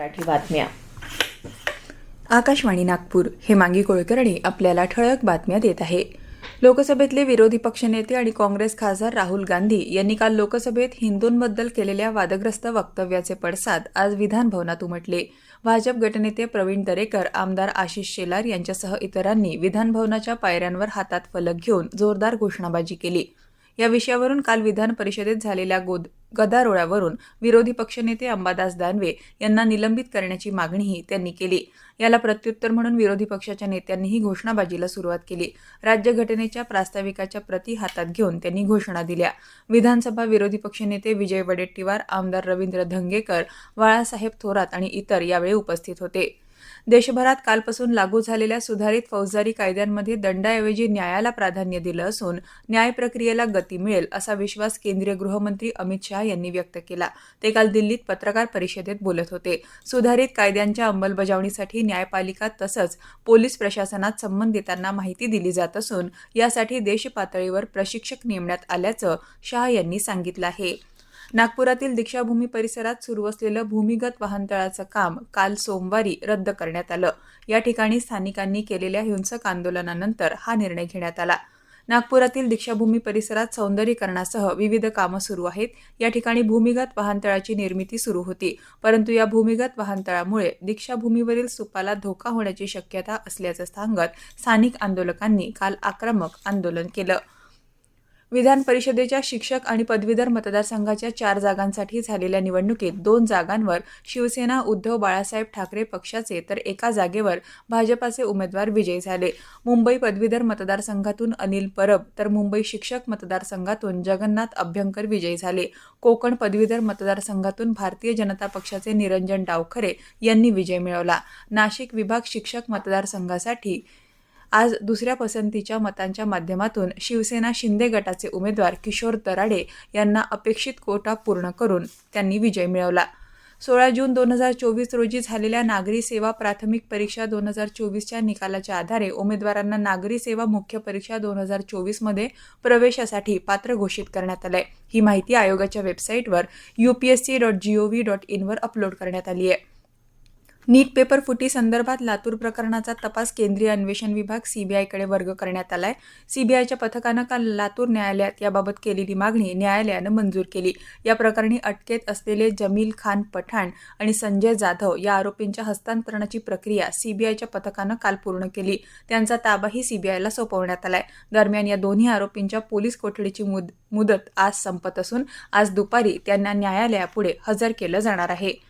मराठी बातम्या. आकाशवाणी नागपूर हे मांगी कुलकर्णी आपल्याला ठळक बातम्या देत आहे. लोकसभेतले विरोधी पक्षनेते आणि काँग्रेस खासदार राहुल गांधी यांनी काल लोकसभेत हिंदूंबद्दल केलेल्या वादग्रस्त वक्तव्याचे पडसाद आज विधानभवनात उमटले. भाजप गटनेते प्रवीण दरेकर आमदार आशिष शेलार यांच्यासह इतरांनी विधानभवनाच्या पायऱ्यांवर हातात फलक घेऊन जोरदार घोषणाबाजी केली. या विषयावरून काल विधान परिषदेत झालेल्या गोद गदारोळावरून विरोधी पक्षनेते अंबादास दानवे यांना निलंबित करण्याची मागणीही त्यांनी केली. याला प्रत्युत्तर म्हणून विरोधी पक्षाच्या नेत्यांनीही घोषणाबाजीला सुरुवात केली. राज्यघटनेच्या प्रास्ताविकाच्या प्रती हातात घेऊन त्यांनी घोषणा दिल्या. विधानसभा विरोधी पक्षनेते विजय वडेट्टीवार आमदार रवींद्र धंगेकर बाळासाहेब थोरात आणि इतर यावेळी उपस्थित होते. देशभरात कालपासून लागू झालेल्या सुधारित फौजदारी कायद्यांमध्ये दंडाऐवजी न्यायाला प्राधान्य दिलं असून न्याय प्रक्रियेला गती मिळेल असा विश्वास केंद्रीय गृहमंत्री अमित शहा यांनी व्यक्त केला. ते काल दिल्लीत पत्रकार परिषदेत बोलत होते. सुधारित कायद्यांच्या अंमलबजावणीसाठी न्यायपालिका तसंच पोलीस प्रशासनात संबंधितांना माहिती दिली जात असून यासाठी देशपातळीवर प्रशिक्षक नेमण्यात आल्याचं शहा यांनी सांगितलं आहे. नागपुरातील दीक्षाभूमी परिसरात सुरू असलेलं भूमिगत वाहनतळाचं काम काल सोमवारी रद्द करण्यात आलं. या ठिकाणी स्थानिकांनी केलेल्या हिंसक आंदोलनानंतर हा निर्णय घेण्यात आला. नागपुरातील दीक्षाभूमी परिसरात सौंदर्यीकरणासह विविध कामं सुरू आहेत. या ठिकाणी भूमिगत वाहनतळाची निर्मिती सुरू होती. परंतु या भूमिगत वाहनतळामुळे दीक्षाभूमीवरील स्तूपाला धोका होण्याची शक्यता असल्याचं सांगत स्थानिक आंदोलकांनी काल आक्रमक आंदोलन केलं. विधान परिषदेच्या शिक्षक आणि पदवीधर मतदारसंघाच्या चार जागांसाठी झालेल्या निवडणुकीत दोन जागांवर शिवसेना उद्धव बाळासाहेब ठाकरे पक्षाचे तर एका जागेवर भाजपाचे उमेदवार विजयी झाले. मुंबई पदवीधर मतदारसंघातून अनिल परब तर मुंबई शिक्षक मतदारसंघातून जगन्नाथ अभ्यंकर विजयी झाले. कोकण पदवीधर मतदारसंघातून भारतीय जनता पक्षाचे निरंजन डावखरे यांनी विजय मिळवला. नाशिक विभाग शिक्षक मतदारसंघासाठी आज दुसऱ्या पसंतीच्या मतांच्या माध्यमातून शिवसेना शिंदे गटाचे उमेदवार किशोर तराडे यांना अपेक्षित कोटा पूर्ण करून त्यांनी विजय मिळवला. सोळा जून दोन हजार चोवीस रोजी झालेल्या नागरी सेवा प्राथमिक परीक्षा दोन हजार चोवीसच्या निकालाच्या आधारे उमेदवारांना नागरी सेवा मुख्य परीक्षा दोन हजार चोवीसमध्ये प्रवेशासाठी पात्र घोषित करण्यात आलंय. ही माहिती आयोगाच्या वेबसाईटवर U P S C dot G O V dot इनवर upload करण्यात आली आहे. नीट पेपर फुटी संदर्भात लातूर प्रकरणाचा तपास केंद्रीय अन्वेषण विभाग सीबीआयकडे वर्ग करण्यात आलाय. सीबीआयच्या पथकानं काल लातूर न्यायालयात याबाबत केलेली मागणी न्यायालयानं मंजूर केली. या प्रकरणी अटकेत असलेले जमील खान पठाण आणि संजय जाधव या आरोपींच्या हस्तांतरणाची प्रक्रिया सीबीआयच्या पथकानं काल पूर्ण केली. त्यांचा ताबाही सीबीआयला सोपवण्यात आलाय. दरम्यान या दोन्ही आरोपींच्या पोलीस कोठडीची मुद मुदत आज संपत असून आज दुपारी त्यांना न्यायालयापुढे हजर केलं जाणार आहे.